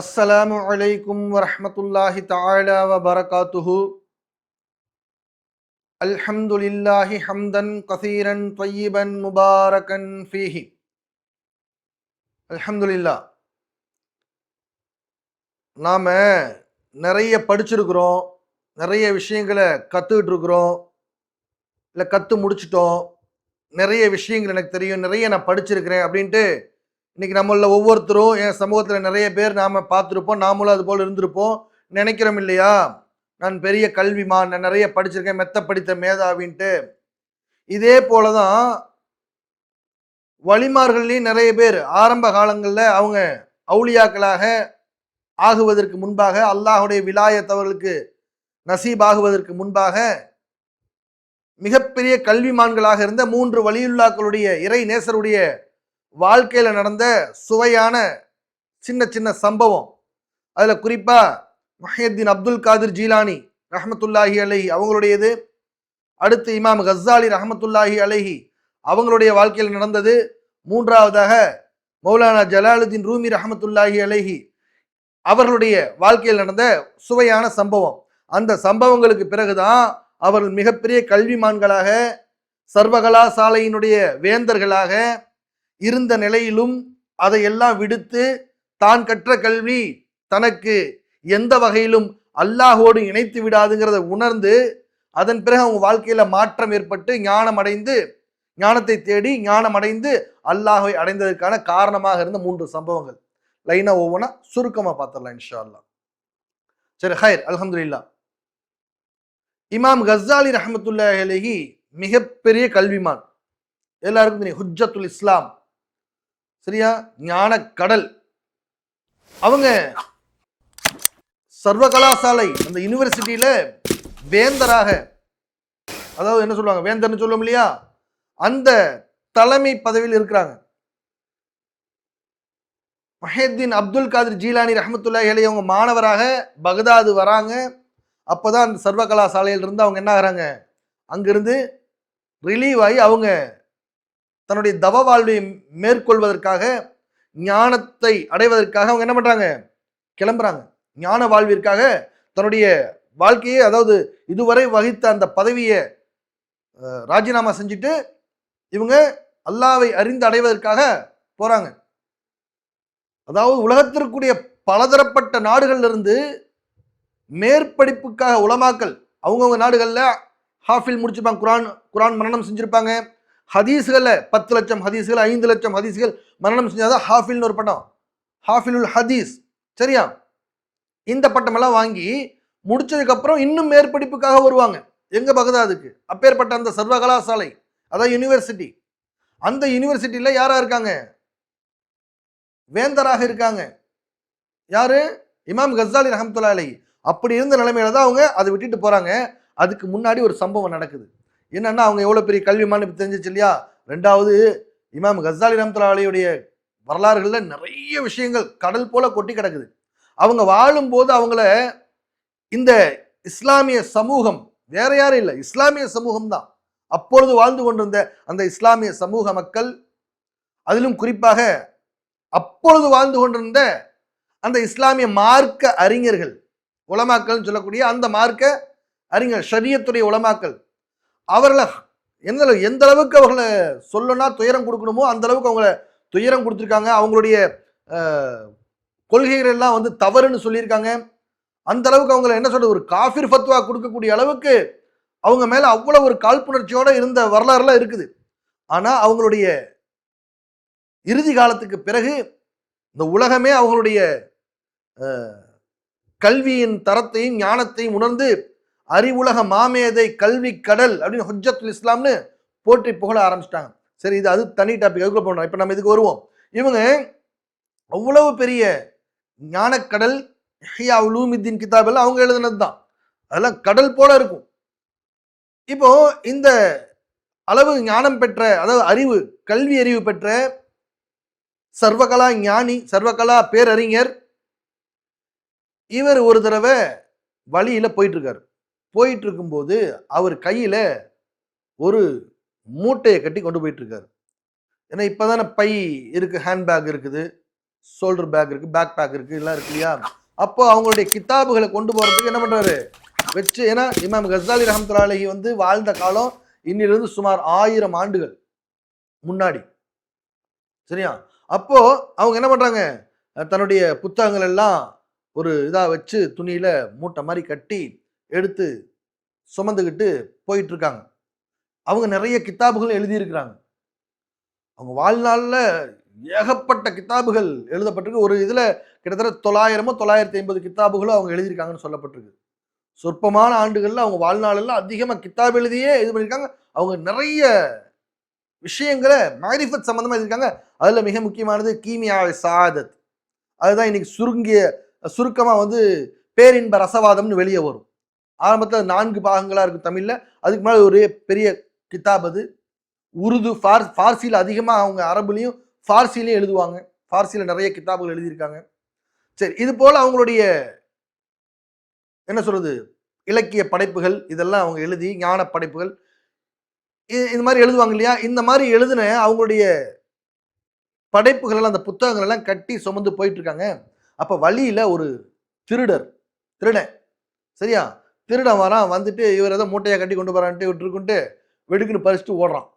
அஸ்ஸலாமு அலைக்கும் வரஹமத்துல்லாஹி தாலா வபரகாத்துஹு. அல்ஹம்துலில்லாஹி ஹம்தன் கசீரன் தொய்யீபன் முபாரகன் ஃபீஹி. அல்ஹம்துலில்லா. நாம் நிறைய படிச்சிருக்கிறோம் நிறைய விஷயங்களை கற்றுக்கிட்டுருக்குறோம் இல்லை கற்று முடிச்சிட்டோம் நிறைய விஷயங்கள் எனக்கு தெரியும் நிறைய நான் படிச்சிருக்கிறேன் அப்படின்ட்டு இன்றைக்கி நம்மள ஒவ்வொருத்தரும் என் சமூகத்தில் நிறைய பேர் நாம் பார்த்துருப்போம். நாமளும் அது போல் இருந்திருப்போம். நினைக்கிறோம் இல்லையா? நான் பெரிய கல்விமான் நான் நிறைய படிச்சிருக்கேன். மெத்த படித்த மேதாவின்ட்டு. இதே போல தான் வழிமார்கள்லையும் நிறைய பேர் ஆரம்ப காலங்களில் அவங்க அவுளியாக்களாக ஆகுவதற்கு முன்பாக அல்லாஹுடைய விலாயத்தவர்களுக்கு நசீபாகுவதற்கு முன்பாக மிகப்பெரிய கல்விமான்களாக இருந்த மூன்று வழியுல்லாக்களுடைய இறை நேசருடைய வாழ்க்கையில் நடந்த சுவையான சின்ன சின்ன சம்பவம். அதில் குறிப்பாக மஹியத்தீன் அப்துல் காதிர் ஜீலானி ரஹமத்துல்லாஹி அலஹி அவங்களுடையது. அடுத்து இமாம் கஸ்ஸாலி ரஹமத்துல்லாஹி அலஹி அவங்களுடைய வாழ்க்கையில் நடந்தது. மூன்றாவதாக மௌலானா ஜலாலுதீன் ரூமி ரஹமத்துல்லாஹி அலஹி அவர்களுடைய வாழ்க்கையில் நடந்த சுவையான சம்பவம். அந்த சம்பவங்களுக்கு பிறகுதான் அவர்கள் மிகப்பெரிய கல்விமான்களாக சர்வகலாசாலையினுடைய வேந்தர்களாக இருந்த நிலையிலும் அதையெல்லாம் விடுத்து தான் கற்ற கல்வி தனக்கு எந்த வகையிலும் அல்லாஹோடு இணைத்து விடாதுங்கிறத உணர்ந்து அதன் பிறகு அவங்க வாழ்க்கையில மாற்றம் ஏற்பட்டு ஞானம் அடைந்து ஞானத்தை தேடி ஞானம் அடைந்து அல்லாஹை அடைந்ததற்கான காரணமாக இருந்த மூன்று சம்பவங்கள். லைனா ஒவ்வொன்றா சுருக்கமா பார்த்துடலாம் இன்ஷா அல்லாஹ் சரி ஹைர் அல்ஹம்துலில்லாஹ். இமாம் கஸ்ஸாலி ரஹமத்துல்லாஹி அலைஹி மிகப்பெரிய கல்விமான். எல்லாருக்கும் தெரியும் ஹுஜ்ஜத்துல் இஸ்லாம். சரியா? ஞான கடல் அவங்க சர்வ கலாசாலை அந்த யூனிவர்சிட்டியில வேந்தராக அதாவது என்ன சொல்லுவாங்க? வேந்தர்னு சொல்லுவோம் இல்லையா? அந்த தலைமை பதவியில் இருக்கிறாங்க. மஹேத்தீன் அப்துல் காதிர் ஜீலானி ரஹமத்துல்லா அலைஹி அவங்க மாணவராக பகதாது வராங்க. அப்போதான் அந்த சர்வகலாசாலையில் இருந்து அவங்க என்ன ஆகிறாங்க? அங்கிருந்து ரிலீவ் ஆகி அவங்க தன்னுடைய தவ வாழ்வை மேற்கொள்வதற்காக ஞானத்தை அடைவதற்காக அவங்க என்ன பண்ணுறாங்க கிளம்புறாங்க. ஞான வாழ்விற்காக தன்னுடைய வாழ்க்கையை அதாவது இதுவரை வகித்த அந்த பதவியை ராஜினாமா செஞ்சுட்டு இவங்க அல்லாவை அறிந்து அடைவதற்காக போகிறாங்க அதாவது உலகத்திற்குரிய பலதரப்பட்ட நாடுகள்ல இருந்து மேற்படிப்புக்காக உலமாக்கல். அவங்கவுங்க நாடுகளில் ஹாஃபில் முடிச்சிருப்பாங்க குரான் குரான் மரணம் செஞ்சுருப்பாங்க. ஹதீஸ்களில் பத்து லட்சம் ஹதீஸ்கள் ஐந்து லட்சம் ஹதீஸ்கள் மரணம் செஞ்சாதான் ஹாஃபில்னு ஒரு பட்டம் ஹாஃபிலுல் ஹதீஸ். சரியா? இந்த பட்டமெல்லாம் வாங்கி முடிச்சதுக்கப்புறம் இன்னும் மேற்படிப்புக்காக வருவாங்க. எங்கே பகதாதுக்கு? அப்பேற்பட்ட அந்த சர்வ கலாசாலை அதான் யூனிவர்சிட்டி அந்த யூனிவர்சிட்டியில் யாராக இருக்காங்க? வேந்தராக இருக்காங்க. யாரு? இமாம் கசாலி ரஹமத்துல்லா அலை அப்படி இருந்த நிலைமையில தான் அவங்க அதை விட்டுட்டு போகிறாங்க அதுக்கு முன்னாடி ஒரு சம்பவம் நடக்குது. என்னன்னா அவங்க எவ்வளோ பெரிய கல்விமானு தெரிஞ்சிச்சு இல்லையா? ரெண்டாவது இமாம் கசாலி ரஹமத்துல்லா வரலாறுகளில் நிறைய விஷயங்கள் கடல் போல கொட்டி கிடக்குது. அவங்க வாழும்போது அவங்கள இந்த இஸ்லாமிய சமூகம் வேற யாரும் இல்லை இஸ்லாமிய சமூகம் தான். அப்பொழுது வாழ்ந்து கொண்டிருந்த அந்த இஸ்லாமிய சமூக மக்கள் அதிலும் குறிப்பாக அப்பொழுது வாழ்ந்து கொண்டிருந்த அந்த இஸ்லாமிய மார்க்க அறிஞர்கள் உலமாக்கள்னு சொல்லக்கூடிய அந்த மார்க்க அறிஞர் ஷரியத்துடைய உலமாக்கல் அவர்களை எந்த எந்த அளவுக்கு அவர்களை சொல்லணும்னா துயரம் கொடுக்கணுமோ அந்த அளவுக்கு அவங்கள துயரம் கொடுத்துருக்காங்க. அவங்களுடைய கொள்கைகள் எல்லாம் வந்து தவறுன்னு சொல்லியிருக்காங்க. அந்த அளவுக்கு அவங்கள என்ன சொல்றது? ஒரு காஃபிர் ஃபத்வா கொடுக்கக்கூடிய அளவுக்கு அவங்க மேலே அவ்வளோ ஒரு காழ்ப்புணர்ச்சியோடு இருந்த வரலாறுலாம் இருக்குது. ஆனால் அவங்களுடைய இறுதி காலத்துக்கு பிறகு இந்த உலகமே அவங்களுடைய கல்வியின் தரத்தையும் ஞானத்தையும் உணர்ந்து அறிவுலக மாமேதை கல்வி கடல் அப்படின்னு ஹுஜ்ஜத்துல் இஸ்லாம்னு போற்றி புகழ ஆரம்பிச்சிட்டாங்க. சரி இது அது தனி டாபிக் அதுக்குள்ள போனோம் இப்போ நம்ம இதுக்கு வருவோம். இவங்க அவ்வளவு பெரிய ஞானக்கடல் ஹியா உலூமித்தின் கிதாப் எல்லாம் அவங்க எழுதுனது தான் அதெல்லாம் கடல் போல இருக்கும். இப்போ இந்த அளவு ஞானம் பெற்ற அதாவது அறிவு கல்வி அறிவு பெற்ற சர்வகலா ஞானி சர்வகலா பேரறிஞர் இவர் ஒரு தடவை வழியில் போயிட்டு இருக்காரு. போயிட்டு இருக்கும்போது அவர் கையில் ஒரு மூட்டையை கட்டி கொண்டு போயிட்டு இருக்காரு ஏன்னா இப்பதானே பை இருக்கு ஹேண்ட்பேக் இருக்குது ஷோல்டர் பேக் இருக்கு பேக் பேக் இருக்கு எல்லாம் இருக்கு இல்லையா? அப்போ அவங்களுடைய கித்தாபுகளை கொண்டு போறதுக்கு என்ன பண்றாரு? வச்சு ஏன்னா இமாம் கசாலி ரஹமத்துலாலி வந்து வாழ்ந்த காலம் இன்னிலிருந்து சுமார் ஆயிரம் ஆண்டுகள் முன்னாடி. சரியா? அப்போ அவங்க என்ன பண்றாங்க? தன்னுடைய புத்தகங்கள் எல்லாம் ஒரு இதா வச்சு துணியில மூட்டை மாதிரி கட்டி எடுத்து சுமந்துக்கிட்டு போயிட்டு இருக்காங்க அவங்க நிறைய கித்தாபுகள் எழுதியிருக்கிறாங்க. அவங்க வாழ்நாளில் ஏகப்பட்ட கித்தாபுகள் எழுதப்பட்டிருக்கு. ஒரு இதில் கிட்டத்தட்ட தொள்ளாயிரமோ தொள்ளாயிரத்தி ஐம்பது கித்தாபுகளும் அவங்க எழுதியிருக்காங்கன்னு சொல்லப்பட்டிருக்கு. சொற்பமான ஆண்டுகளில் அவங்க வாழ்நாளெல்லாம் அதிகமாக கித்தாப் எழுதியே இது பண்ணியிருக்காங்க. அவங்க நிறைய விஷயங்களை மேரிஃபத் சம்மந்தமாக எழுதியிருக்காங்க. அதில் மிக முக்கியமானது கீமியா சாதத். அதுதான் இன்னைக்கு சுருங்கிய சுருக்கமாக வந்து பேரின்ப ரசவாதம்னு வெளியே வரும். ஆரம்பத்தில் நான்கு பாகங்களாக இருக்கும் தமிழில். அதுக்கு மேலே ஒரு பெரிய கிதாப் அது. உருது ஃபார் ஃபார்சியில் அதிகமாக அவங்க அரபுலேயும் ஃபார்சிலையும் எழுதுவாங்க. ஃபார்சியில் நிறைய கிதாபுகள் எழுதியிருக்காங்க. சரி இது போல் அவங்களுடைய என்ன சொல்கிறது இலக்கிய படைப்புகள் இதெல்லாம் அவங்க எழுதி ஞான படைப்புகள். இந்த மாதிரி எழுதுவாங்க இல்லையா? இந்த மாதிரி எழுதின அவங்களுடைய படைப்புகளெல்லாம் அந்த புத்தகங்கள் எல்லாம் கட்டி சுமந்து போயிட்டு இருக்காங்க. அப்போ வழியில் ஒரு திருடர் திருடன். சரியா? திருடன் வரான் வந்துட்டு இவர் ஏதோ மூட்டையை கட்டி கொண்டு போறான்ட்டு விட்டுருக்குன்ட்டு வெடுக்குன்னு பறிச்சுட்டு ஓடுறான்.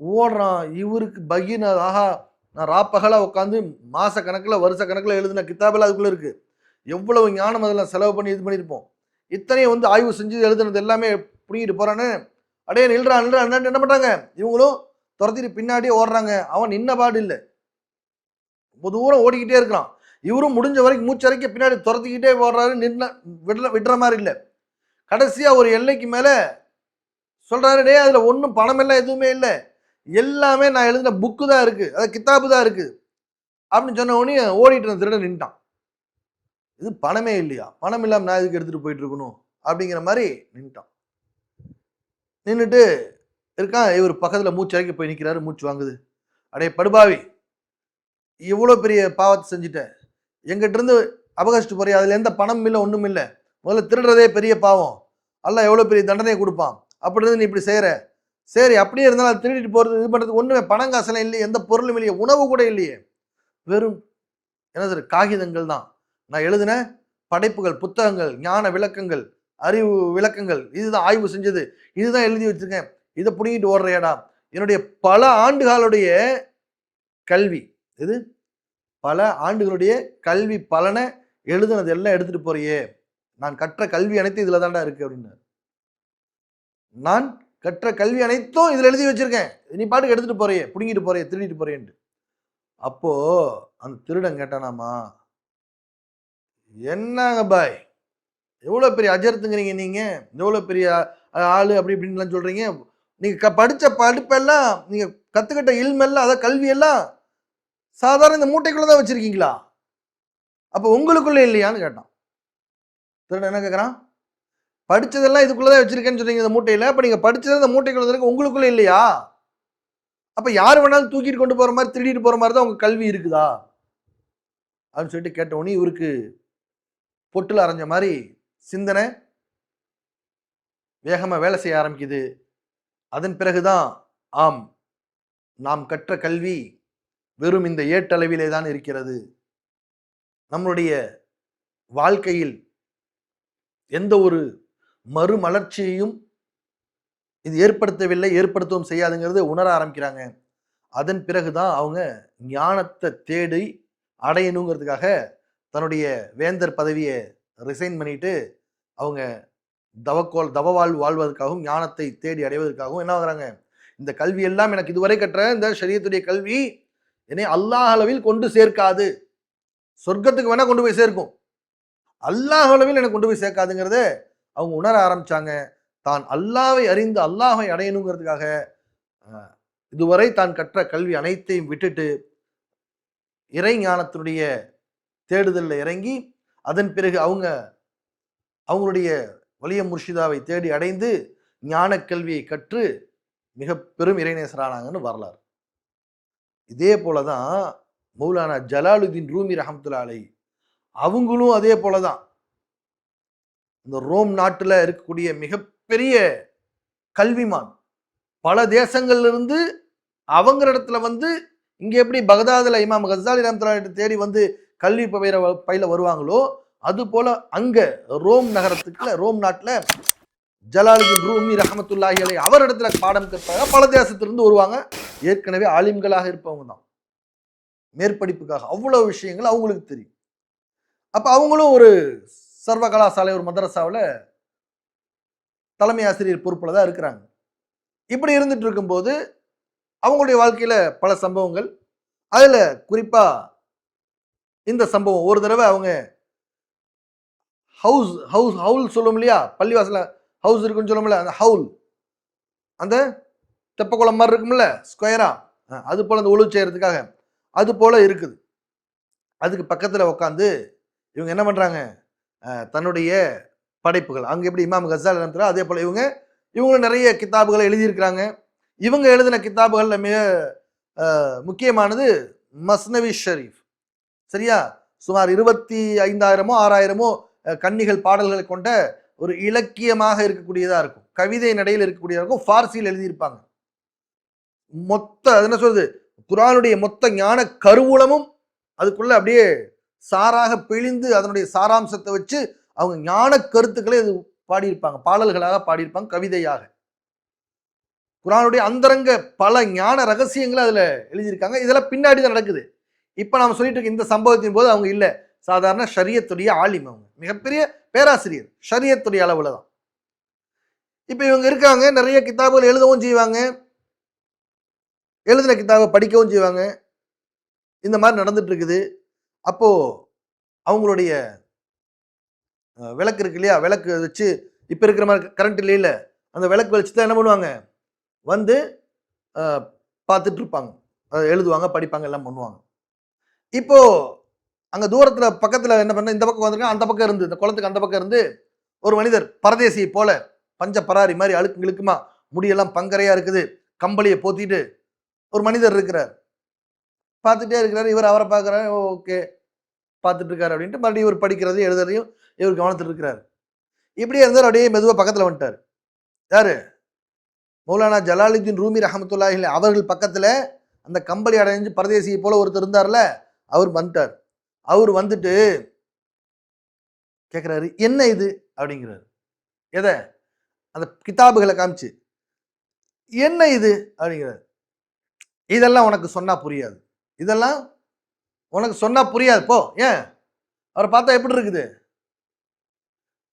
ஓடுறான். இவருக்கு பகீன ஆஹா நான் ராப்பகலாக உட்காந்து மாத கணக்கில் வருஷ கணக்கில் எழுதின கிதாபெல்லாம் அதுக்குள்ளே இருக்குது எவ்வளவு ஞானம் அதெல்லாம் செலவு பண்ணி இது பண்ணியிருப்போம். இத்தனையும் வந்து ஆய்வு செஞ்சு எழுதுனது எல்லாமே பிடிங்கிட்டு போறான்னு அடே நில்றா நில்றா நில்றான்னு என்ன பண்ணுறாங்க இவங்களும் துரத்திட்டு பின்னாடியே ஓடுறாங்க. அவன் நின்ன பாடு இல்லை. ரொம்ப தூரம் ஓடிக்கிட்டே இருக்கிறான். இவரும் முடிஞ்ச வரைக்கும் மூச்சரைக்கு பின்னாடி துரத்திக்கிட்டே ஓடுறாரு நின்ன விடுற விடுற மாதிரி இல்லை. கடைசியாக ஒரு எல்லைக்கு மேலே சொல்கிறாரு டே அதில் ஒன்றும் பணம் எல்லாம் எதுவுமே இல்லை. எல்லாமே நான் எழுதின புக்கு தான் இருக்குது அதாவது கித்தாப்பு தான் இருக்குது அப்படின்னு சொன்ன உடனே ஓடிட்டு இருந்த திருடன் நின்ட்டான். இது பணமே இல்லையா? பணம் இல்லாமல் நான் இதுக்கு எடுத்துகிட்டு போயிட்டு இருக்கணும்? அப்படிங்கிற மாதிரி நின்ட்டான். நின்றுட்டு இருக்கான். இவர் பக்கத்தில் மூச்சு இறக்கி போய் நிற்கிறாரு மூச்சு வாங்குது. அடே படுபாவி இவ்வளோ பெரிய பாவத்தை செஞ்சுட்டேன் எங்கிட்ட அபகரிச்சிட்டு போறியா? அதில் எந்த பணம் இல்லை ஒன்றும் இல்லை. முதல்ல திருடுறதே பெரிய பாவம். அல்ல எவ்வளோ பெரிய தண்டனையை கொடுப்பான்? அப்படின்னு நீ இப்படி செய்கிற சரி அப்படியே இருந்தாலும் அது திருடிட்டு போகிறது இது பண்ணுறது ஒன்றுமே பணம் காசெல்லாம் இல்லையே எந்த பொருளும் இல்லையே உணவு கூட இல்லையே. வெறும் என்ன சார் காகிதங்கள் தான். நான் எழுதின படைப்புகள் புத்தகங்கள் ஞான விளக்கங்கள் அறிவு விளக்கங்கள் இதுதான் ஆய்வு செஞ்சது. இதுதான் எழுதி வச்சிருக்கேன். இதை பிடிங்கிட்டு ஓடுறியாடா? என்னுடைய பல ஆண்டுகளுடைய கல்வி இது பல ஆண்டுகளுடைய கல்வி பலனை எழுதுனது எல்லாம் எடுத்துட்டு போறியே. நான் கற்ற கல்வி அனைத்தும் இதுல தாண்டா இருக்கு அப்படின்னாரு. நான் கற்ற கல்வி அனைத்தும் இதில் எழுதி வச்சிருக்கேன். நீ பாட்டுக்கு எடுத்துட்டு போறியே பிடுங்கிட்டு போறியே திருடிட்டு போறியேன்ட்டு. அப்போ அந்த திருடன் கேட்டானாமா என்னங்க பாய் எவ்வளோ பெரிய அஜர்த்துங்கிறீங்க நீங்கள் எவ்வளோ பெரிய ஆள் அப்படி இப்படின்லாம் சொல்கிறீங்க நீங்கள் க- படிச்ச படிப்பெல்லாம் நீங்கள் கற்றுக்கிட்ட இல்மெல்லாம் அதாவது கல்வியெல்லாம் சாதாரண இந்த மூட்டைக்குள்ளே தான் வச்சுருக்கீங்களா? அப்போ உங்களுக்குள்ளே இல்லையான்னு கேட்டான். திருடன் என்ன கேட்குறான்? படித்ததெல்லாம் இதுக்குள்ளே தான் வச்சுருக்கேன்னு சொன்னீங்க இந்த மூட்டையில். இப்போ நீங்கள் படித்தது இந்த மூட்டைக்குள்ளே இருக்கு. உங்களுக்குள்ளே இல்லையா? அப்போ யார் வேணாலும் தூக்கிட்டு கொண்டு போகிற மாதிரி திருடிட்டு போகிற மாதிரி தான் உங்கள் கல்வி இருக்குதா? அப்படின்னு சொல்லிட்டு கேட்ட இவருக்கு பொட்டில் அரைஞ்ச மாதிரி சிந்தனை வேகமாக வேலை செய்ய ஆரம்பிக்குது. அதன் பிறகுதான் ஆம் நாம் கற்ற கல்வி வெறும் இந்த ஏட்டளவிலே தான் இருக்கிறது. நம்மளுடைய வாழ்க்கையில் எந்த ஒரு மறுமலர்ச்சியையும் இது ஏற்படுத்தவில்லை ஏற்படுத்தவும் செய்யாதுங்கிறது உணர ஆரம்பிக்கிறாங்க. அதன் பிறகுதான் அவங்க ஞானத்தை தேடி அடையணுங்கிறதுக்காக தன்னுடைய வேந்தர் பதவியை ரிசைன் பண்ணிட்டு அவங்க தவக்கோல் வாழ் வாழ்வதற்காகவும் ஞானத்தை தேடி அடைவதற்காகவும் என்ன ஆகுறாங்க? இந்த கல்வி எல்லாம் எனக்கு இதுவரை கற்ற இந்த சரீரத்துடைய கல்வி என்னை அல்லாஹ் அளவில் கொண்டு சேர்க்காது. சொர்க்கத்துக்கு வேணால் கொண்டு போய் சேர்க்கும். அல்லாஹ் அளவில் எனக்கு கொண்டு போய் சேர்க்காதுங்கிறத அவங்க உணர ஆரம்பிச்சாங்க. தான் அல்லாவை அறிந்து அல்லாஹை அடையணுங்கிறதுக்காக இதுவரை தான் கற்ற கல்வி அனைத்தையும் விட்டுட்டு இறை ஞானத்தினுடைய தேடுதலில் இறங்கி அதன் பிறகு அவங்க அவங்களுடைய வலிய முர்ஷிதாவை தேடி அடைந்து ஞான கல்வியை கற்று மிக பெரும் இறைநேசரானாங்கன்னு வரலாறு. இதே போலதான் மௌலானா ஜலாலுதீன் ரூமி ரஹமத்துல்லா அலை அவங்களும் அதே போலதான் இந்த ரோம் நாட்டில் இருக்கக்கூடிய மிகப்பெரிய கல்விமான். பல தேசங்கள்லேருந்து அவங்கிற அவங்க இடத்துல வந்து இங்கே எப்படி பகதாதுல இமாம் கசாலி ரஹமத்துல்லா தேடி வந்து கல்வி பயிர பயில வருவாங்களோ அது போல் அங்கே ரோம் நகரத்துக்குள்ள ரோம் நாட்டில் ஜலாலுதீன் ரூமி ரஹமத்துல்லாஹி அலை அவரிடத்துல பாடம் கற்பாங்க. பல தேசத்திலிருந்து வருவாங்க. ஏற்கனவே ஆலிம்களாக இருப்பவங்க தான். மேற்படிப்புக்காக அவ்வளோ விஷயங்கள் அவங்களுக்கு தெரியும். அப்போ அவங்களும் ஒரு சர்வ கலாசாலை ஒரு மதரசாவில் தலைமை ஆசிரியர் பொறுப்பில் தான் இருக்கிறாங்க. இப்படி இருந்துட்டு இருக்கும்போது அவங்களுடைய வாழ்க்கையில் பல சம்பவங்கள். அதில் குறிப்பாக இந்த சம்பவம் ஒரு தடவை அவங்க ஹவுஸ் ஹவுஸ் ஹவுல் சொல்லுவோம் இல்லையா? பள்ளிவாசல ஹவுஸ் இருக்குன்னு சொல்லுவோம்ல அந்த ஹவுல் அந்த தெப்பக்குளம் மாதிரி இருக்கும்ல ஸ்கொயரா அது போல் அந்த ஒழு செய்கிறதுக்காக அது போல் இருக்குது. அதுக்கு பக்கத்தில் உட்காந்து இவங்க என்ன பண்ணுறாங்க தன்னுடைய படைப்புகள். அங்கே எப்படி இமாம் கசால் நடத்துறா அதே போல் இவங்க இவங்களும் நிறைய கித்தாபுகளை எழுதியிருக்கிறாங்க. இவங்க எழுதின கித்தாபுகளில் மிக முக்கியமானது மஸ்னவி ஷரீஃப். சரியா? சுமார் இருபத்தி ஐந்தாயிரமோ ஆறாயிரமோ கன்னிகள் பாடல்களை கொண்ட ஒரு இலக்கியமாக இருக்கக்கூடியதாக இருக்கும். கவிதை நடையில் இருக்கக்கூடியதாக இருக்கும். ஃபார்சியில் எழுதியிருப்பாங்க. மொத்த அது என்ன சொல்றது? குரானுடைய மொத்த ஞான கருவூலமும் அதுக்குள்ள அப்படியே சாராக பிழிந்து அதனுடைய சாராம்சத்தை வச்சு அவங்க ஞான கருத்துக்களை அது பாடியிருப்பாங்க. பாடல்களாக பாடியிருப்பாங்க கவிதையாக. குரானுடைய அந்தரங்க பல ஞான ரகசியங்களை அதில் எழுதியிருக்காங்க. இதெல்லாம் பின்னாடி தான் நடக்குது. இப்போ நாம் சொல்லிட்டு இருக்க இந்த சம்பவத்தின் போது அவங்க இல்லை. சாதாரண ஷரியத்துடைய ஆலிம் அவங்க. மிகப்பெரிய பேராசிரியர் ஷரியத்துடைய அளவில் தான் இப்போ இவங்க இருக்காங்க நிறைய கிதாபுகள் எழுதவும் செய்வாங்க. எழுதின கிதாபை படிக்கவும் செய்வாங்க. இந்த மாதிரி நடந்துட்டு இருக்குது அவங்களுடைய விளக்கு இருக்கு இல்லையா? விளக்கு வச்சு இப்போ இருக்கிற மாதிரி கரண்ட் இல்லையில அந்த விளக்கு வச்சு தான் என்ன பண்ணுவாங்க? வந்து பார்த்துட்ருப்பாங்க அதை எழுதுவாங்க படிப்பாங்க எல்லாம் பண்ணுவாங்க. இப்போ அங்கே தூரத்தில் பக்கத்தில் என்ன பண்ண இந்த பக்கம் வந்திருக்காங்க அந்த பக்கம் இருந்து இந்த குளத்துக்கு அந்த பக்கம் இருந்து ஒரு மனிதர் பரதேசியை போல பஞ்ச பராரி மாதிரி அழுக்கு இழுக்குமா முடியெல்லாம் பங்கரையாக இருக்குது கம்பளியை போத்திட்டு ஒரு மனிதர் இருக்கிறார். பார்த்துட்டே இருக்கிறார் இவர் அவரை பார்க்குறாரு ஓகே பார்த்துட்டு இருக்காரு அப்படின்ட்டு மறுபடியும் இவர் படிக்கிறது எழுதுறதையும் இவர் கவனத்தில் இருக்கிறார். இப்படியே இருந்தார் அப்படியே மெதுவாக பக்கத்தில் வந்துட்டார். யார்? மௌலானா ஜலாலுதீன் ரூமி ரஹமத்துல்லாஹில் அவர்கள் பக்கத்தில் அந்த கம்பளி அடைஞ்சு பரதேசியை போல ஒருத்தர் இருந்தார்ல அவர் வந்துட்டார். அவர் வந்துட்டு கேட்குறாரு என்ன இது? அப்படிங்கிறாரு. எதை? அந்த கிதாபுகளை காமிச்சு. என்ன இது? அப்படிங்கிறாரு. இதெல்லாம் உனக்கு சொன்னால் புரியாது. இதெல்லாம் உனக்கு சொன்னால் புரியாது. போ ஏன்? அவரை பார்த்தா எப்படி இருக்குது?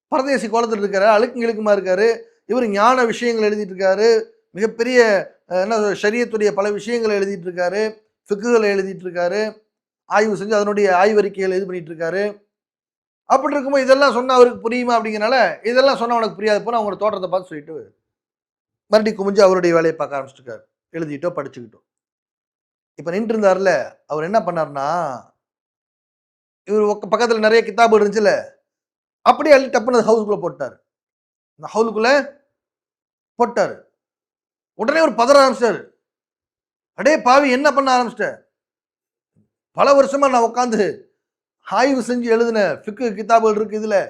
பரதேசி கோலத்தில் இருக்காரு அழுக்கு இழுக்குமா இருக்காரு. இவர் ஞான விஷயங்கள் எழுதிட்டு இருக்காரு. மிகப்பெரிய என்ன ஷரியத்துடைய பல விஷயங்களை எழுதிட்டு இருக்காரு. ஃபிக்குகளை எழுதிட்டு இருக்காரு. ஆய்வு செஞ்சு அதனுடைய ஆய்வறிக்கைகள் இது பண்ணிட்டு இருக்காரு அப்படி இருக்கும்போது இதெல்லாம் சொன்னால் அவருக்கு புரியுமா அப்படிங்கிறனால இதெல்லாம் சொன்னால் உனக்கு புரியாது போனால் அவங்களோட தோட்டத்தை பார்த்து சொல்லிட்டு மறுபடியும் குமிஞ்சு அவருடைய வேலையை பார்க்க ஆரம்பிச்சிருக்காரு எழுதிட்டோ படிச்சுக்கிட்டோ. இப்போ நின்று இருந்தார்ல அவர் என்ன பண்ணாருன்னா இவர் பக்கத்தில் நிறைய கித்தாபு இருந்துச்சுல அப்படியே அள்ளி டப்புனு ஹவுஸ்க்குள்ளே போட்டார். அந்த ஹவுலுக்குள்ளே போட்டாரு. உடனே ஒரு பதற ஆரம்பிச்சிட்டாரு. அடே பாவி என்ன பண்ண ஆரம்பிச்சிட்ட? பல வருஷமா நான் உட்காந்து ஆய்வு செஞ்சு எழுதின ஃபிக்கு கித்தாபுகள் இருக்கு இதில்.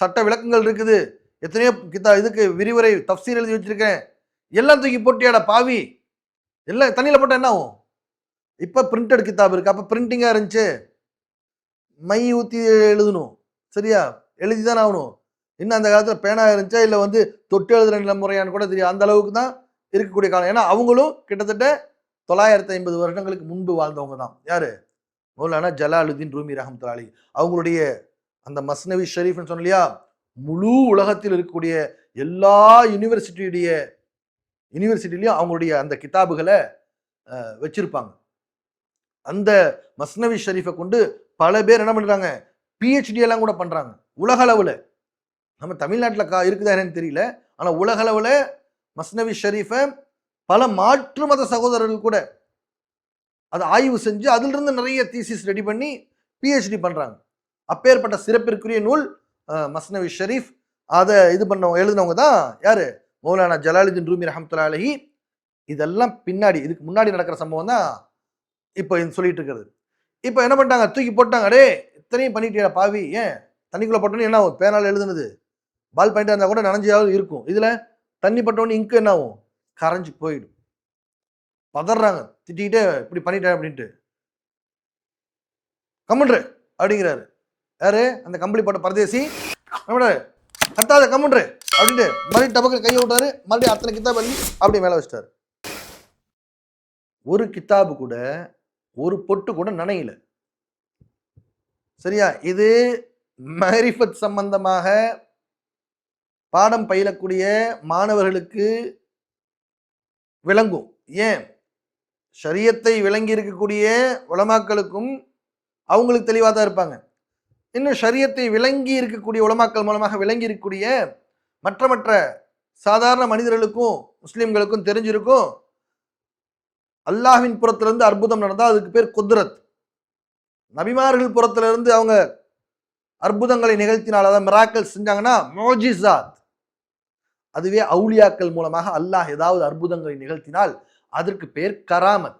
சட்ட விளக்கங்கள் இருக்குது. எத்தனையோ கித்தா இதுக்கு விரிவுரை தப்சீர் எழுதி வச்சிருக்கேன். எல்லாம் தூக்கி போட்டியாட பாவி. எல்லாம் தண்ணியில் போட்டால் என்ன ஆகும்? இப்போ பிரிண்டட் கித்தாப் இருக்கு. அப்போ பிரிண்டிங்காக இருந்துச்சு. மை ஊற்றி எழுதணும். சரியா? எழுதி தான் ஆகணும். இன்னும் அந்த காலத்தில் பேனா இருந்துச்சா? இல்லை வந்து தொட்டு எழுதுற முறையான்னு கூட தெரியும் அந்த அளவுக்கு தான் இருக்கக்கூடிய காலம். ஏன்னா அவங்களும் கிட்டத்தட்ட தொள்ளாயிரத்தி ஐம்பது வருடங்களுக்கு முன்பு வாழ்ந்தவங்க தான். யாரு? மௌலானா ஜலாலுதீன் ரூமி ரஹமத்துல்லாலி அவங்களுடைய அந்த மஸ்னவி ஷெரீஃப்னு சொன்ன முழு உலகத்தில் இருக்கக்கூடிய எல்லா யூனிவர்சிட்டியுடைய யூனிவர்சிட்டிலையும் அவங்களுடைய அந்த கிதாபுகளை வச்சுருப்பாங்க வச்சிருப்பாங்க. அந்த மஸ்னவி ஷெரீஃபை கொண்டு பல பேர் என்ன பண்ணுறாங்க பிஹெச்டி எல்லாம் கூட பண்ணுறாங்க உலக அளவில். நம்ம தமிழ்நாட்டில் கா இருக்குதா என்னன்னு தெரியல. ஆனால் உலக மஸ்னவி ஷெரீஃபை பல மாற்று மத சகோதரர்கள் கூட அதை ஆய்வு செஞ்சு அதிலிருந்து நிறைய தீசிஸ் ரெடி பண்ணி பிஹெச்டி பண்ணுறாங்க அப்பேற்பட்ட சிறப்பிற்குரிய நூல் மஸ்னவி ஷெரீஃப். அதை இது பண்ணவங்க எழுதினவங்க தான் யார்? மௌலானா ஜலாலுதீன் ரூமி ரஹமத்துல்லா அலஹி. இதெல்லாம் பின்னாடி இதுக்கு முன்னாடி நடக்கிற சம்பவம் தான் இப்போ இது சொல்லிட்டு இருக்கிறது. இப்போ என்ன பண்ணிட்டாங்க? தூக்கி போட்டாங்க. அடே இத்தனையும் பண்ணிட்டியா பாவி. ஏன்? தண்ணிக்குள்ளே போட்டோன்னு என்ன ஆகும்? பேனால் எழுதுனது. பால் பாயிண்ட் இருந்தால் கூட நனைஞ்சாவது இருக்கும். இதில் தண்ணி பட்டோன்னு இங்கு என்ன ஆகும்? கரைஞ்சு போயிடும். பதறாங்க. திட்டிக்கிட்டே இப்படி பண்ணிட்டேன் அப்படின்ட்டு. கம்முன்று அப்படிங்கிறாரு. யாரு? அந்த கம்பளி போட்ட பரதேசி. நம்மள கத்தாத கம்முன்று அப்படின்ட்டு மறுபடியும் டபக்கு கையை விட்டாரு. மறுபடியும் அத்தனை கித்தாப் எழுதி அப்படி மேலே வச்சிட்டாரு. ஒரு கித்தாபு கூட ஒரு பொட்டு கூட நனையல. சரியா? இது மரிஃபத் சம்பந்தமாக பாடம் பயிலக்கூடிய மாணவர்களுக்கு விளங்கும். ஏன்? ஷரியத்தை விளங்கி இருக்கக்கூடிய உலமாக்களுக்கும் அவங்களுக்கு தெளிவாக தான் இருப்பாங்க. இன்னும் ஷரியத்தை விளங்கி இருக்கக்கூடிய உலமாக்கள் மூலமாக விளங்கி இருக்கக்கூடிய மற்ற மற்ற சாதாரண மனிதர்களுக்கும் முஸ்லீம்களுக்கும் தெரிஞ்சிருக்கும். அல்லாஹின் புறத்திலிருந்து அற்புதம் நடந்தால் அதுக்கு பேர் குத்ரத். நபிமார்கள் புறத்திலிருந்து அவங்க அற்புதங்களை நிகழ்த்தினால் அதாவது மிராக்கள் செஞ்சாங்கன்னா மோஜிசாத் அதுவே அவுளியாக்கள் மூலமாக அல்லாஹ் ஏதாவது அற்புதங்களை நிகழ்த்தினால் அதற்கு பேர் கராமத்.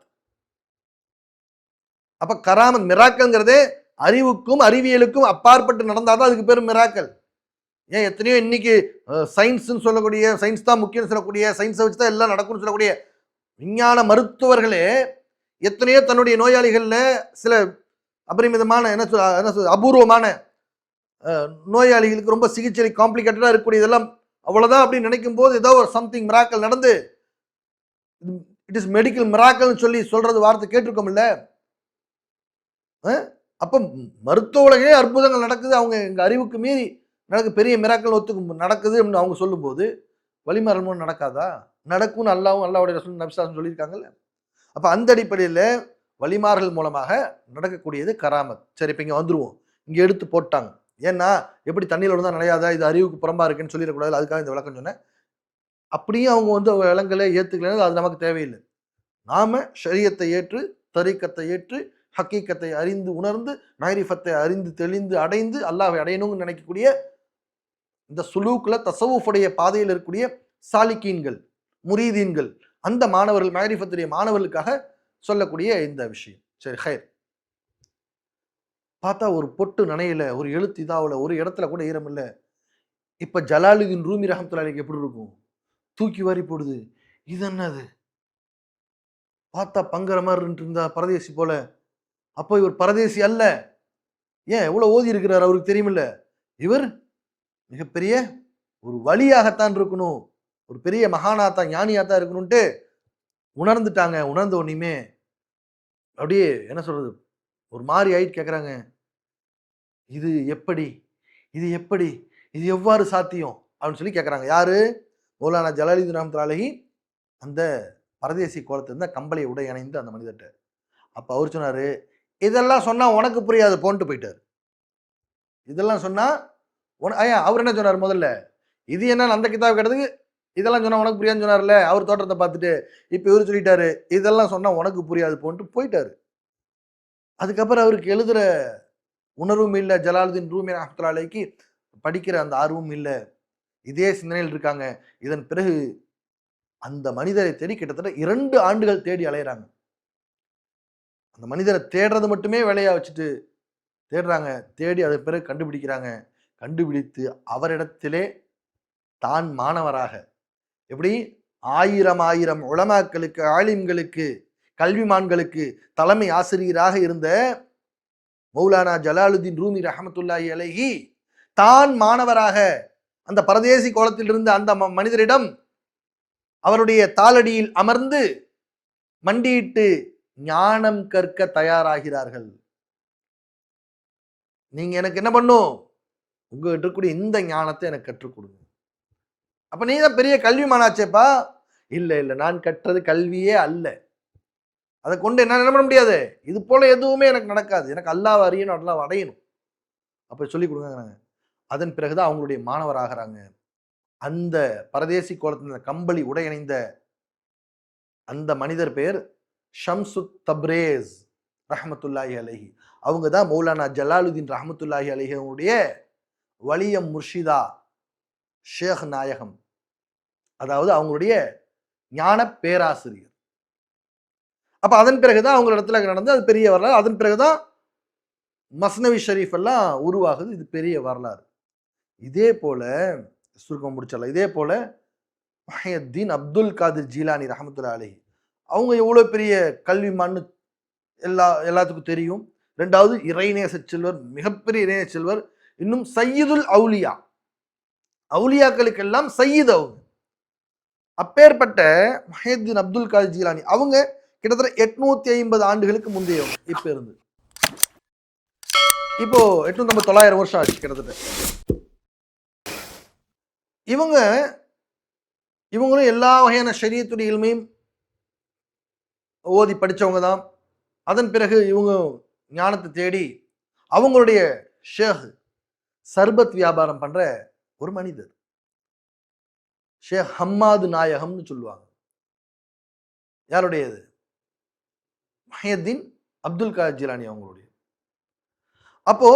அப்ப கராமத் மிராக்கள்ங்கிறதே அறிவுக்கும் அறிவியலுக்கும் அப்பாற்பட்டு நடந்தாதான் அதுக்கு பேர் மிராக்கல். ஏன் எத்தனையோ இன்னைக்கு சயின்ஸ்ன்னு சொல்லக்கூடிய சயின்ஸ் தான் முக்கியம்னு சொல்லக்கூடிய சயின்ஸை வச்சு தான் எல்லாம் நடக்கும்னு சொல்லக்கூடிய விஞ்ஞான மருத்துவர்களே எத்தனையோ தன்னுடைய நோயாளிகளில் சில அபரிமிதமான என்ன சொல் என்ன சொல் அபூர்வமான நோயாளிகளுக்கு ரொம்ப சிகிச்சை காம்ப்ளிகேட்டடாக இருக்கக்கூடிய இதெல்லாம் அவ்வளோதான் அப்படின்னு நினைக்கும் போது ஏதோ ஒரு சம்திங் மிராக்கல் நடந்து இட் இஸ் மெடிக்கல் மிராக்கல்னு சொல்லி சொல்றது வார்த்தை கேட்டிருக்கோம்ல. அஹ்? அப்போ மருத்துவ உலகே அற்புதங்கள் நடக்குது அவங்க எங்கள் அறிவுக்கு மீறி நடக்கு பெரிய மிராக்கள் ஒத்துக்கு நடக்குது அப்படின்னு அவங்க சொல்லும்போது வழிமரமும் நடக்காதா? நடக்கும்னு அல்லாவும் அல்லாவுடைய ரசூல் நபிசாசன் சொல்லியிருக்காங்கல்ல. அப்போ அந்த அடிப்படையில் வழிமார்கள் மூலமாக நடக்கக்கூடியது கராமத். சரி இப்போ இங்கே வந்துடுவோம் இங்கே எடுத்து போட்டாங்க. ஏன்னா எப்படி தண்ணியில் விழுந்தா நினையாத? இது அறிவுக்கு புறம்பா இருக்குன்னு சொல்லிடக்கூடாது. அதுக்காக இந்த விளக்கம் சொன்னேன். அப்படியும் அவங்க வந்து விலங்கலை ஏற்றுக்கலன்னு அது நமக்கு தேவையில்லை. நாம ஷரியத்தை ஏற்று தரீக்கத்தை ஏற்று ஹக்கீக்கத்தை அறிந்து உணர்ந்து மைரிஃபத்தை அறிந்து தெளிந்து அடைந்து அல்லாவை அடையணும்னு நினைக்கக்கூடிய இந்த சுலூக்கில் தசவுஃபுடைய பாதையில் இருக்கக்கூடிய சாலிக்கீன்கள் முரீதீன்கள் அந்த மாணவர்கள் மைரிஃபத்துடைய மாணவர்களுக்காக சொல்லக்கூடிய இந்த விஷயம். சரி ஹைர். பார்த்தா ஒரு பொட்டு நனையல ஒரு எழுத்து இதாவில் ஒரு இடத்துல கூட ஈரம் இப்போ ஜலாலுதீன் ரூமி ரஹமத்துல்லாலிக்கு எப்படி இருக்கும்? தூக்கி வாரி போடுது. இது என்னது? பார்த்தா பங்குற மாதிரி இருந்தா பரதேசி போல. அப்போ இவர் பரதேசி அல்ல. ஏன் எவ்வளோ ஓதி இருக்கிறார் அவருக்கு தெரியுமில்ல? இவர் மிகப்பெரிய ஒரு வழியாகத்தான் இருக்கணும். ஒரு பெரிய மகானாத்தான் ஞானியாத்தான் இருக்கணும்ட்டு உணர்ந்துட்டாங்க. உணர்ந்த உடனேயுமே அப்படியே என்ன சொல்றது? ஒரு மாதிரி ஆயிட்டு கேட்குறாங்க இது எப்படி? இது எப்படி? இது எவ்வாறு சாத்தியம்? அப்படின்னு சொல்லி கேட்குறாங்க யாரு? மௌலானா ஜலாலுதீன் ரஹமத் அந்த பரதேசி கோலத்திலிருந்து கம்பளை உடை அணைந்து அந்த மனிதர்கிட்ட அப்போ அவர் சொன்னார் இதெல்லாம் சொன்னால் உனக்கு புரியாது போன்ட்டு போயிட்டார். இதெல்லாம் சொன்னால் உன ஐயா அவர் என்ன சொன்னார் முதல்ல? இது என்ன அந்த கிதாப் கேட்டதுக்கு இதெல்லாம் சொன்னால் உனக்கு புரியாதுன்னு சொன்னார்ல அவர் தோற்றத்தை பார்த்துட்டு இப்போ இவர் சொல்லிட்டாரு இதெல்லாம் சொன்னால் உனக்கு புரியாது போன்ட்டு போயிட்டாரு. அதுக்கப்புறம் அவருக்கு எழுதுகிற உணர்வும் இல்லை. ஜலாலுதீன் ரூமி ரஹமத்துல்லாலைக்கு படிக்கிற அந்த ஆர்வமும் இல்லை. இதே சிந்தனையில் இருக்காங்க. இதன் பிறகு அந்த மனிதரை தேடி கிட்டத்தட்ட இரண்டு ஆண்டுகள் தேடி அலையிறாங்க. அந்த மனிதரை தேடுறது மட்டுமே வேலையா வச்சுட்டு தேடுறாங்க. தேடி அதன் பிறகு கண்டுபிடிக்கிறாங்க. கண்டுபிடித்து அவரிடத்திலே தான் மாணவராக. எப்படி? ஆயிரம் ஆயிரம் உலமாக்களுக்கு ஆலிம்களுக்கு கல்விமான்களுக்கு தலைமை ஆசிரியராக இருந்த மௌலானா ஜலாலுதீன் ரூமி ரஹமத்துல்லாஹி அலஹி தான் மாணவராக அந்த பரதேசி கோலத்தில் இருந்த அந்த ம- மனிதரிடம் அவருடைய தாளடியில் அமர்ந்து மண்டியிட்டு ஞானம் கற்க தயாராகிறார்கள். நீங்க எனக்கு என்ன பண்ணும்? உங்ககிட்ட இருக்கக்கூடிய இந்த ஞானத்தை எனக்கு கற்றுக் கொடுங்க. அப்ப நீ தான் பெரிய கல்வி மாணாச்சேப்பா இல்ல இல்ல நான் கற்றது கல்வியே அல்ல. அதை கொண்டு என்ன என்ன பண்ண முடியாது? இது போல் எதுவுமே எனக்கு நடக்காது. எனக்கு அல்லாஹ் அறியணும் அல்லாஹ் அடையணும். அப்படி சொல்லி கொடுங்க அதன் பிறகுதான் அவங்களுடைய மாணவர் ஆகிறாங்க. அந்த பரதேசி கோலத்தின் கம்பளி உடையணிந்த அந்த மனிதர் பெயர் ஷம்சு தப்ரேஸ் ரஹமத்துல்லாஹி அலஹி. அவங்க தான் மௌலானா ஜலாலுதீன் ரஹமத்துல்லாஹி அலைஹி அவங்களுடைய வலியம் முர்ஷிதா ஷேக் நாயகம். அதாவது அவங்களுடைய ஞான பேராசிரியர். அப்போ அதன் பிறகு தான் அவங்க இடத்துல நடந்து அது பெரிய வரலாறு. அதன் பிறகு தான் மஸ்னவி ஷரீஃப் எல்லாம் உருவாகுது. இது பெரிய வரலாறு. இதே போல் சுருக்கம் முடிச்சிடலாம். இதே போல் மஹயத்தீன் அப்துல் காதிர் ஜீலானி ரஹமத்துல்லா அலி அவங்க எவ்வளோ பெரிய கல்விமான்னு எல்லா எல்லாத்துக்கும் தெரியும். ரெண்டாவது இறைநேச செல்வர் மிகப்பெரிய இறைநேச செல்வர் இன்னும் சையீதுல் அவுலியா. அவுலியாக்களுக்கெல்லாம் சையீத் அவங்க அப்பேற்பட்ட மஹேத்தீன் அப்துல் காதிர் ஜீலானி அவங்க கிட்டத்தட்ட எட்நூத்தி ஐம்பது ஆண்டுகளுக்கு முந்தைய இப்ப இருந்து. இப்போ எட்நூத்தி ஐம்பது தொள்ளாயிரம் வருஷம் ஆச்சு கிட்டத்தட்ட. இவங்க இவங்களும் எல்லா வகையான ஷரியத்துடைய இல்மையும் ஓதி படித்தவங்க தான். அதன் பிறகு இவங்க ஞானத்தை தேடி அவங்களுடைய ஷேக் சர்பத் வியாபாரம் பண்ற ஒரு மனிதர். ஷேக் ஹம்மாது நாயகம்னு சொல்லுவாங்க. யாருடையது? மஹியத்தீன் அப்துல் காதர் ஜிலானி அவங்களுடைய. அப்போ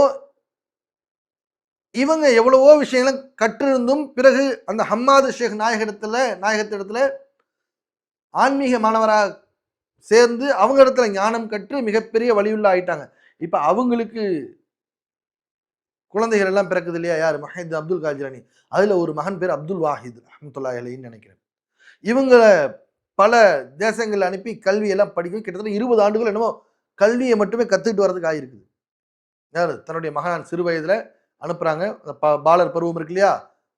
இவங்க எவ்வளவோ விஷயங்களை கற்றிருந்தும் பிறகு அந்த ஹம்மாது ஷேக் நாயகத்தில் நாயகத்திடத்துல ஆன்மீக மாணவராக சேர்ந்து அவங்க இடத்துல ஞானம் கற்று மிகப்பெரிய வழியுள்ள ஆயிட்டாங்க. இப்போ அவங்களுக்கு குழந்தைகள் எல்லாம் பிறக்குது இல்லையா? யார்? மஹித் அப்துல் காஜிரானி அதில் ஒரு மகன் பேர் அப்துல் வாஹித் அஹமத்துல்லா அலின்னு நினைக்கிறேன். இவங்களை பல தேசங்கள் அனுப்பி கல்வியெல்லாம் படிக்க கிட்டத்தட்ட இருபது ஆண்டுகள் என்னமோ கல்வியை மட்டுமே கற்றுக்கிட்டு வர்றதுக்கு ஆகிருக்குது யார்? தன்னுடைய மகன் சிறு வயதில் அனுப்புகிறாங்க அந்த பாலர் பருவம் இருக்கு இல்லையா?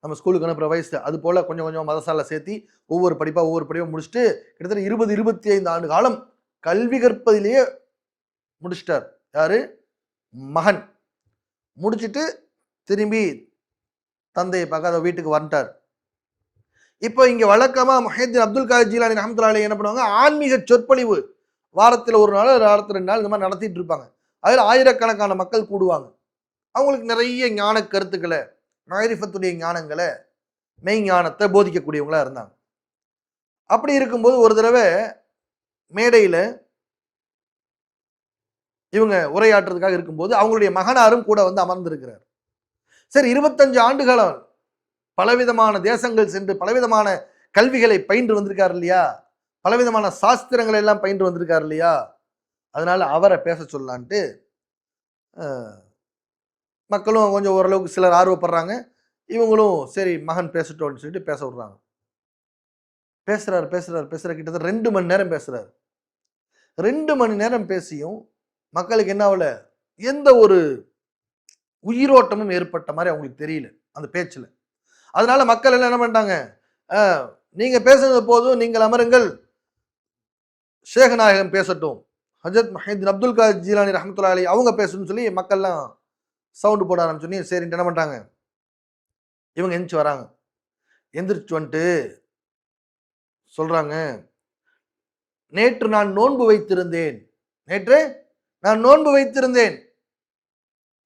நம்ம ஸ்கூலுக்கு அனுப்புகிற வயசு அது போல் கொஞ்சம் கொஞ்சம் மதசாலை சேர்த்தி ஒவ்வொரு படிப்பாக ஒவ்வொரு படிப்பாக முடிச்சுட்டு கிட்டத்தட்ட இருபது இருபத்தி ஐந்து ஆண்டு காலம் கல்வி கற்பதிலேயே முடிச்சிட்டார். யார்? மகன். முடிச்சுட்டு திரும்பி தந்தையை பார்க்க அதை வீட்டுக்கு வந்துட்டார். இப்போ இங்கே வழக்கமாக மஹேதீன் அப்துல் காதர் ஜீலானி ரஹமத்துல்லாஹி என்ன பண்ணுவாங்க? ஆன்மீக சொற்பொழிவு. வாரத்தில் ஒரு நாள் வாரத்தில் ரெண்டு நாள் இந்த மாதிரி நடத்திட்டு இருப்பாங்க. அதில் ஆயிரக்கணக்கான மக்கள் கூடுவாங்க. அவங்களுக்கு நிறைய ஞான கருத்துக்களை மாரிஃபத்துடைய ஞானங்களை மெய் ஞானத்தை போதிக்கக்கூடியவங்களாக இருந்தாங்க. அப்படி இருக்கும்போது ஒரு தடவை மேடையில் இவங்க உரையாற்றுறதுக்காக இருக்கும்போது அவங்களுடைய மகனாரும் கூட வந்து அமர்ந்திருக்கிறார். சரி இருபத்தஞ்சு ஆண்டுகாலம் பலவிதமான தேசங்கள் சென்று பலவிதமான கல்விகளை பயின்று வந்திருக்கார் இல்லையா? பலவிதமான சாஸ்திரங்களை எல்லாம் பயின்று வந்திருக்கார் இல்லையா? அதனால் அவரை பேச சொல்லலான்ட்டு மக்களும் கொஞ்சம் ஓரளவுக்கு சிலர் ஆர்வப்படுறாங்க. இவங்களும் சரி மகன் பேசட்டோம்னு சொல்லிட்டு பேச விடுறாங்க. பேசுகிறார் பேசுகிறார் பேசுகிற கிட்டத்தட்ட ரெண்டு மணி நேரம் பேசுகிறார் ரெண்டு மணி நேரம் பேசியும் மக்களுக்கு என்ன ஆகல? எந்த ஒரு உயிரோட்டமும் ஏற்பட்ட மாதிரி அவங்களுக்கு தெரியல அந்த பேச்சில். அதனால மக்கள் எல்லாம் என்ன பண்ணிட்டாங்க? நீங்க பேசுனது போதும் நீங்கள் அமருங்கள். சேகநாயகம் பேசட்டும். ஹஜரத் மஹீதீன் அப்துல் காஜ் ஜீலானி ரஹமத்துல்லா அலி அவங்க பேசணும்னு சொல்லி மக்கள்லாம் சவுண்டு போட ஆரம்பிச்சோன்னே சரின்ட்டு என்ன பண்ணிட்டாங்க? இவங்க எந்திரிச்சு வராங்க. எந்திரிச்சு வந்துட்டு சொல்றாங்க நேற்று நான் நோன்பு வைத்திருந்தேன். நேற்று நான் நோன்பு வைத்திருந்தேன்.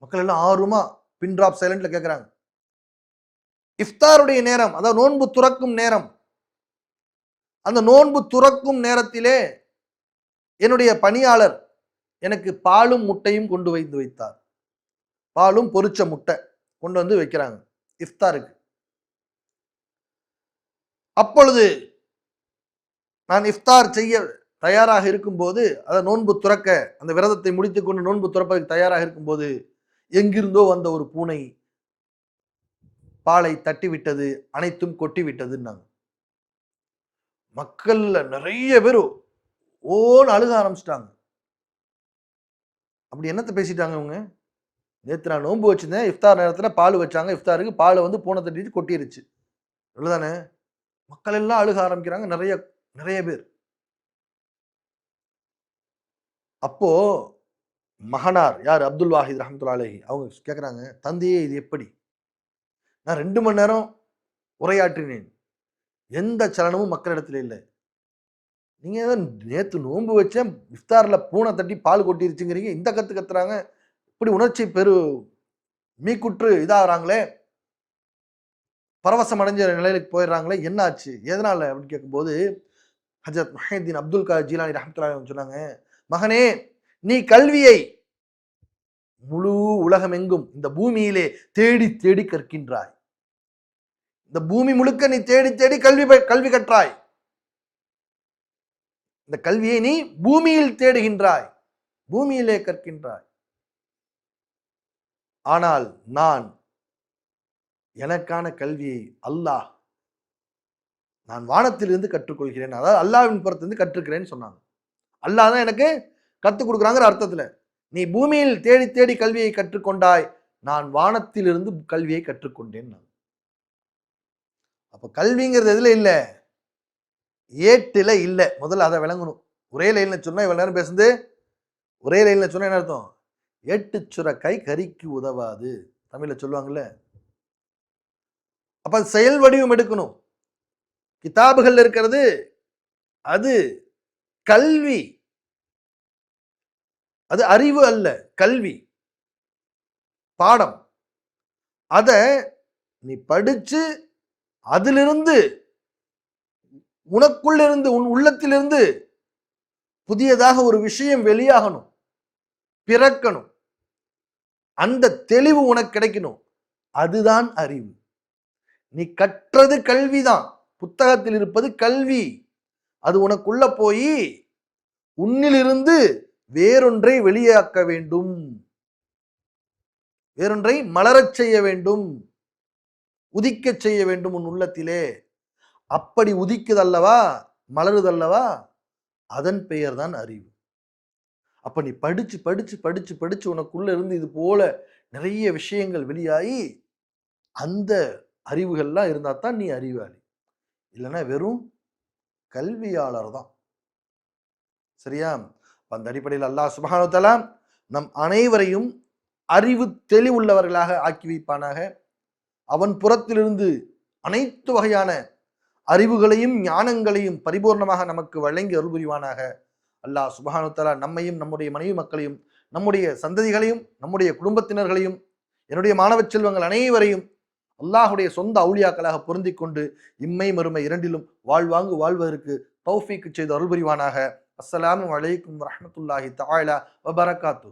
மக்கள் எல்லாம் ஆர்வமா பின் டிராப் சைலண்ட்ல கேட்குறாங்க இஃப்தாருடைய நேரம் அதாவது நோன்பு துறக்கும் நேரம். அந்த நோன்பு துறக்கும் நேரத்திலே என்னுடைய பணியாளர் எனக்கு பாலும் முட்டையும் கொண்டு வைத்து வைத்தார். பாலும் பொரிச்ச முட்டை கொண்டு வந்து வைக்கிறாங்க இஃப்தாருக்கு. அப்பொழுது நான் இஃப்தார் செய்ய தயாராக இருக்கும்போது அதை நோன்பு துறக்க அந்த விரதத்தை முடித்துக்கொண்டு நோன்பு துறப்பதற்கு தயாராக இருக்கும்போது எங்கிருந்தோ வந்த ஒரு பூனை பாலை தட்டி விட்டது அனைத்தும் கொட்டி விட்டதுன்னாங்க மக்கள்ல நிறைய பேர் ஓன்னு அழுக ஆரம்பிச்சிட்டாங்க. அப்படி என்னத்தை பேசிட்டாங்க இவங்க? நேற்று நான் நோன்பு வச்சிருந்தேன் இஃப்தார் நேரத்தில் பால் வச்சாங்க இஃப்தாருக்கு பாலை வந்து பூனை தட்டிட்டு கொட்டிருச்சு. இல்லைதானே மக்கள் எல்லாம் அழுக ஆரம்பிக்கிறாங்க நிறைய நிறைய பேர். அப்போ மகனார் யார்? அப்துல் வாஹித் ரஹமத்துல்லா அலைஹி அவங்க கேட்குறாங்க தந்தையே இது எப்படி? நான் ரெண்டு மணி நேரம் உரையாற்றினேன். எந்த சலனமும் மக்களிடத்தில் இல்லை. நீங்கள் தான் நேற்று நோன்பு வச்சேன் இஃப்தாரில் பூனை தட்டி பால் கொட்டிருச்சுங்கிறீங்க இந்த கற்று கத்துறாங்க இப்படி உணர்ச்சி பெரு மீக்குற்று இதாகிறாங்களே பரவசம் அடைஞ்ச நிலையிலுக்கு போயிடுறாங்களே என்ன ஆச்சு அப்படின்னு கேட்கும்போது ஹஜரத் மஹேதீன் அப்துல் கா ஜீலானி ரஹமத்துல்லாஹி சொன்னாங்க மகனே நீ கல்வியை முழு உலகமெங்கும் இந்த பூமியிலே தேடி தேடி கற்கின்றாய். இந்த பூமி முழுக்க நீ தேடி தேடி கல்வி ப- கல்வி கற்றாய். இந்த கல்வியை நீ பூமியில் தேடுகின்றாய். பூமியிலே கற்கின்றாய். ஆனால் நான் எனக்கான கல்வியை அல்லாஹ் நான் வானத்திலிருந்து கற்றுக்கொள்கிறேன். அதாவது அல்லாவின் புறத்திலிருந்து கற்றுக்கிறேன்னு சொன்னாங்க. அல்லாஹ் தான் எனக்கு கற்றுக் கொடுக்குறாங்கிற அர்த்தத்தில். நீ பூமியில் தேடி தேடி கல்வியை கற்றுக்கொண்டாய். நான் வானத்திலிருந்து கல்வியை கற்றுக்கொண்டேன் நான். அப்போ கல்விங்கிறது எதில் இல்லை? ஏட்டில் இல்லை. முதல்ல அதை விளங்கணும். ஒரே லைன்ல சொன்னால் இவ்வளோ நேரம் பேசுது ஒரே லைனில் சொன்னால் என்ன அர்த்தம்? எட்டு சுரக்காய் கறிக்கு உதவாது. தமிழில் சொல்லுவாங்கல்ல. அப்போ செயல் வடிவம் எடுக்கணும். கிதாபுகள் இருக்கிறது அது கல்வி. அது அறிவு அல்ல கல்வி. பாடம். அதை நீ படிச்சு அதிலிருந்து உனக்குள்ளிருந்து உன் உள்ளத்திலிருந்து புதியதாக ஒரு விஷயம் வெளியாகணும் பிறக்கணும். அந்த தெளிவு உனக்கு கிடைக்கணும். அதுதான் அறிவு. நீ கற்றது கல்விதான் புத்தகத்தில் இருப்பது கல்வி. அது உனக்குள்ள போய் உன்னிலிருந்து வேறொன்றை வெளியாக்க வேண்டும். வேறொன்றை மலரச் செய்ய வேண்டும். உதிக்கச் செய்ய வேண்டும் உன் உள்ளத்திலே. அப்படி உதிக்குதல்லவா? மலருதல்லவா? அதன் பெயர் தான் அறிவு. அப்போ நீ படிச்சு படிச்சு படிச்சு படிச்சு உனக்குள்ள இருந்து இது போல நிறைய விஷயங்கள் வெளியாகி அந்த அறிவுகள்லாம் இருந்தால் தான் நீ அறிவாளி. இல்லைன்னா வெறும் கல்வியாளர் தான். சரியா? அந்த அடிப்படையில் அல்லாஹ் சுப்ஹானஹு நம் அனைவரையும் அறிவு தெளிவுள்ளவர்களாக ஆக்கி வைப்பானாக. அவன் புறத்திலிருந்து அனைத்து வகையான அறிவுகளையும் ஞானங்களையும் பரிபூர்ணமாக நமக்கு வழங்கி அருள் புரிவானாக. அல்லாஹ் சுப்ஹானஹு நம்மையும் நம்முடைய மனைவி மக்களையும் நம்முடைய சந்ததிகளையும் நம்முடைய குடும்பத்தினர்களையும் என்னுடைய மாணவ செல்வங்கள் அனைவரையும் அல்லாஹுடைய சொந்த அவுளியாக்களாக பொருந்தி கொண்டு இம்மை மறுமை இரண்டிலும் வாழ்வாங்கு வாழ்வதற்கு தௌஃபீக்கு செய்து அருள் புரிவானாக. அஸ்ஸலாமு அலைக்கும் வரமத்துல்லாஹி தாயலா வபரகாத்து